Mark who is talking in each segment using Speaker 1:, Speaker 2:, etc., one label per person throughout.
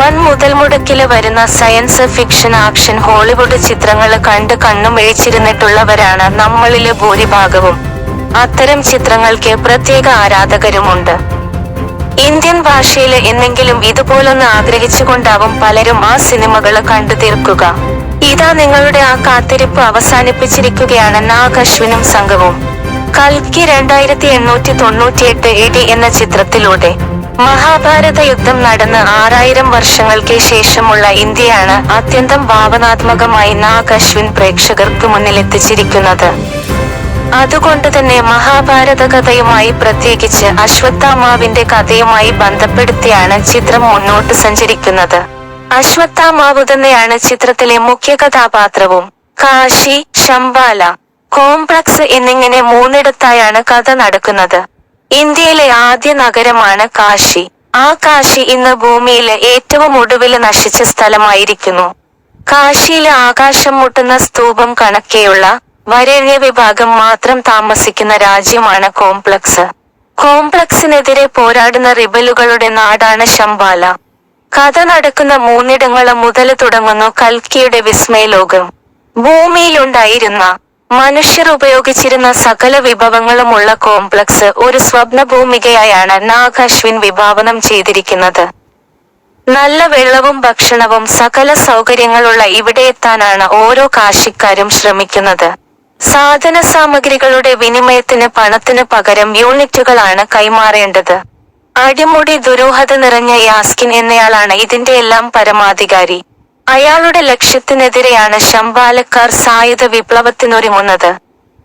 Speaker 1: ടെക്നിക്കിൽ വരുന്ന science fiction action Hollywood ചിത്രങ്ങൾ കണ്ട് കണ്ണും ഇഴിച്ചിരുന്നിട്ടുള്ളവരാണ് നമ്മളിലെ ഭൂരിഭാഗവും. അത്തരം ചിത്രങ്ങൾക്ക് പ്രത്യേക ആരാധകരുമുണ്ട്. ഇന്ത്യൻ ഭാഷയിൽ എന്നെങ്കിലും ഇതുപോലൊന്ന് ആഗ്രഹിച്ചുകൊണ്ടാവും പലരും ആ സിനിമകൾ കണ്ടു തീർക്കുക. ഇതാ നിങ്ങളുടെ ആ കാത്തിരിപ്പ് അവസാനിപ്പിച്ചിരിക്കുകയാണ് നാഗശ്വിനും സംഘവും. കൽക്കി രണ്ടായിരത്തി എണ്ണൂറ്റി തൊണ്ണൂറ്റിയെട്ട് ഡി എന്ന ചിത്രത്തിലൂടെ. മഹാഭാരത യുദ്ധം നടന്ന് ആറായിരം വർഷങ്ങൾക്ക് ശേഷമുള്ള ഇന്ത്യയാണ് അത്യന്തം ഭാവനാത്മകമായി നാഗ് അശ്വിൻ പ്രേക്ഷകർക്ക് മുന്നിലെത്തിച്ചിരിക്കുന്നത് അതുകൊണ്ട് തന്നെ മഹാഭാരത കഥയുമായി പ്രത്യേകിച്ച് അശ്വത്ഥാമാവിന്റെ കഥയുമായി ബന്ധപ്പെടുത്തിയാണ് ചിത്രം മുന്നോട്ട് സഞ്ചരിക്കുന്നത്. അശ്വത്ഥാമാവ് തന്നെയാണ് ചിത്രത്തിലെ മുഖ്യ കഥാപാത്രവും. കാശി ശംബാല കോംപ്ലക്സ് എന്നിങ്ങനെ മൂന്നിടത്തായാണ് കഥ നടക്കുന്നത്. ഇന്ത്യയിലെ ആദ്യ നഗരമാണ് കാശി. ആ കാശി ഇന്ന് ഭൂമിയിലെ ഏറ്റവും ഒടുവിൽ നശിച്ച സ്ഥലമായിരിക്കുന്നു. കാശിയിലെ ആകാശം മുട്ടുന്ന സ്തൂപം കണക്കെയുള്ള വരേണ്യ വിഭാഗം മാത്രം താമസിക്കുന്ന രാജ്യമാണ് കോംപ്ലക്സ്. കോംപ്ലക്സിനെതിരെ പോരാടുന്ന റിബലുകളുടെ നാടാണ് ശംബാല. കഥ നടക്കുന്ന മൂന്നിടങ്ങളും മുതൽ തുടങ്ങുന്നു കൽക്കിയുടെ വിസ്മയലോകം. ഭൂമിയിലുണ്ടായിരുന്ന മനുഷ്യർ ഉപയോഗിച്ചിരുന്ന സകല വിഭവങ്ങളുമുള്ള കോംപ്ലക്സ് ഒരു സ്വപ്ന ഭൂമികയായാണ് നാഗാശ്വിൻ വിഭാവനം ചെയ്തിരിക്കുന്നത്. നല്ല വെള്ളവും ഭക്ഷണവും സകല സൗകര്യങ്ങളുള്ള ഇവിടെ എത്താനാണ് ഓരോ കാശിക്കാരും ശ്രമിക്കുന്നത്. സാധന സാമഗ്രികളുടെ വിനിമയത്തിന് പണത്തിന് പകരം യൂണിറ്റുകളാണ് കൈമാറേണ്ടത്. അടിമുടി ദുരൂഹത നിറഞ്ഞ യാസ്കിൻ എന്നയാളാണ് ഇതിന്റെ എല്ലാം പരമാധികാരി. അയാളുടെ ലക്ഷ്യത്തിനെതിരെയാണ് ശംബാലക്കാർ സായുധ വിപ്ലവത്തിനൊരുങ്ങുന്നത്.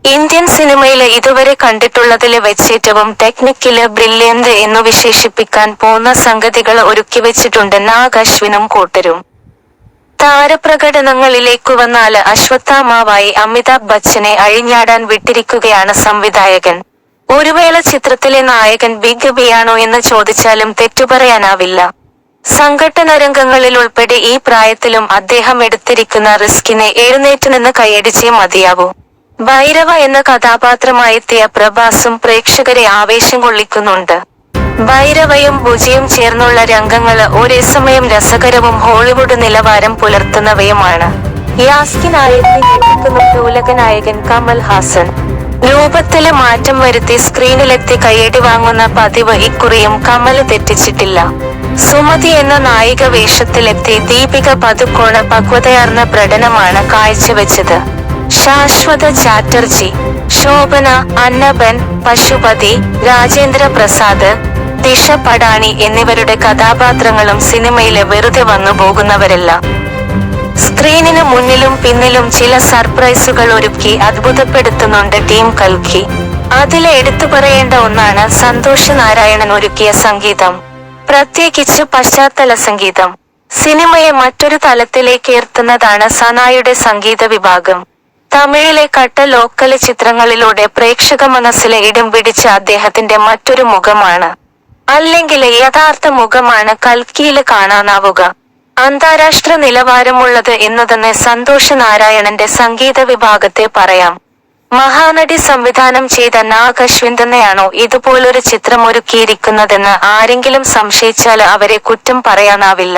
Speaker 1: ഇന്ത്യൻ സിനിമയിലെ ഇതുവരെ കണ്ടിട്ടുള്ളതിലെ വെച്ചേറ്റവും ടെക്നിക്കിൽ ബ്രില്യന്റ് എന്നു വിശേഷിപ്പിക്കാൻ പോന്ന സംഗതികൾ ഒരുക്കിവെച്ചിട്ടുണ്ട് നാഗ് അശ്വിനും കൂട്ടരും. താരപ്രകടനങ്ങളിലേക്കു വന്നാൽ അശ്വത്ഥാമാവായി അമിതാഭ് ബച്ചനെ അഴിഞ്ഞാടാൻ വിട്ടിരിക്കുകയാണ് സംവിധായകൻ. ഒരുവേള ചിത്രത്തിലെ നായകൻ ബിഗ് ബിയാണോ എന്ന് ചോദിച്ചാലും തെറ്റുപറയാനാവില്ല സംഘട്ടന രംഗങ്ങളിൽ ഉൾപ്പെടെ ഈ പ്രായത്തിലും അദ്ദേഹം എടുത്തിരിക്കുന്ന റിസ്കിനെ എഴുന്നേറ്റുനിന്ന് കൈയടിച്ചേ മതിയാവൂ. ഭൈരവ എന്ന കഥാപാത്രമായെത്തിയ പ്രഭാസും പ്രേക്ഷകരെ ആവേശം കൊള്ളിക്കുന്നുണ്ട്. ഭൈരവയും ഭുജയും ചേർന്നുള്ള രംഗങ്ങൾ ഒരേ സമയം രസകരവും ഹോളിവുഡ് നിലവാരം പുലർത്തുന്നവയുമാണ്. യാസ്കിനായി ഞെട്ടിക്കുന്നുണ്ട് നായകൻ കമൽ ഹാസൻ. രൂപത്തിൽ മാറ്റം വരുത്തി സ്ക്രീനിലെത്തി കയ്യടി വാങ്ങുന്ന പതിവ് ഇക്കുറിയും കമൽ തെറ്റിച്ചിട്ടില്ല. സുമതി എന്ന നായിക വേഷത്തിലെത്തി ദീപിക പതുക്കോണ പക്വതയാർന്ന പ്രകടനമാണ് കാഴ്ചവെച്ചത്. ശാശ്വത ചാറ്റർജി ശോഭന അന്നബൻ പശുപതി രാജേന്ദ്ര പ്രസാദ് ദിഷ പടാണി എന്നിവരുടെ കഥാപാത്രങ്ങളും സിനിമയിലെ വെറുതെ വന്നു പോകുന്നവരല്ല. സ്ക്രീനിന് മുന്നിലും പിന്നിലും ചില സർപ്രൈസുകൾ ഒരുക്കി അത്ഭുതപ്പെടുത്തുന്നുണ്ട് ടീം കൽക്കി. അതിലെ എടുത്തു പറയേണ്ട ഒന്നാണ് സന്തോഷ് നാരായണൻ ഒരുക്കിയ സംഗീതം. പ്രത്യേകിച്ച് പശ്ചാത്തല സംഗീതം. സിനിമയെ മറ്റൊരു തലത്തിലേക്ക് ഉയർത്തുന്നതാണ് സനായുടെ സംഗീത വിഭാഗം. തമിഴിലെ കട്ട ലോക്കൽ ചിത്രങ്ങളിലൂടെ പ്രേക്ഷക മനസ്സിലെ ഇടം പിടിച്ച അദ്ദേഹത്തിന്റെ മറ്റൊരു മുഖമാണ്. അല്ലെങ്കിൽ യഥാർത്ഥ മുഖമാണ് കൽക്കിയിൽ കാണാനാവുക. അന്താരാഷ്ട്ര നിലവാരമുള്ളത് എന്നു തന്നെ സന്തോഷ് നാരായണന്റെ സംഗീത വിഭാഗത്തെ പറയാം. മഹാനടി സംവിധാനം ചെയ്ത നാഗ് അശ്വിൻ തന്നെയാണോ ഇതുപോലൊരു ചിത്രം ഒരുക്കിയിരിക്കുന്നതെന്ന് ആരെങ്കിലും സംശയിച്ചാൽ അവരെ കുറ്റം പറയാനാവില്ല.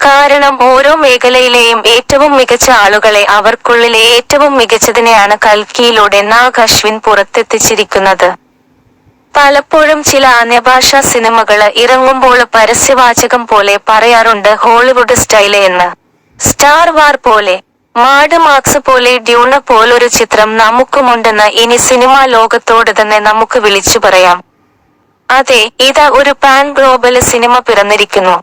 Speaker 1: കാരണം ഓരോ മേഖലയിലെയും ഏറ്റവും മികച്ച ആളുകളെ അവർക്കുള്ളിലെ ഏറ്റവും മികച്ചതിനെയാണ് കൽക്കിയിലൂടെ നാഗ് അശ്വിൻ പുറത്തെത്തിച്ചിരിക്കുന്നത്. പലപ്പോഴും ചില അന്യഭാഷാ സിനിമകൾ ഇറങ്ങുമ്പോൾ പരസ്യവാചകം പോലെ പറയാറുണ്ട് ഹോളിവുഡ് സ്റ്റൈൽ എന്ന്. സ്റ്റാർ വാർ പോലെ. മാഡ് മാക്സ് പോലെ ഡ്യൂണ പോലൊരു ചിത്രം നമുക്കുമുണ്ടെന്ന് ഇനി സിനിമാ ലോകത്തോട് തന്നെ നമുക്ക് വിളിച്ചു പറയാം. അതെ ഇതാ ഒരു പാൻ ഗ്ലോബൽ സിനിമ പിറന്നിരിക്കുന്നു.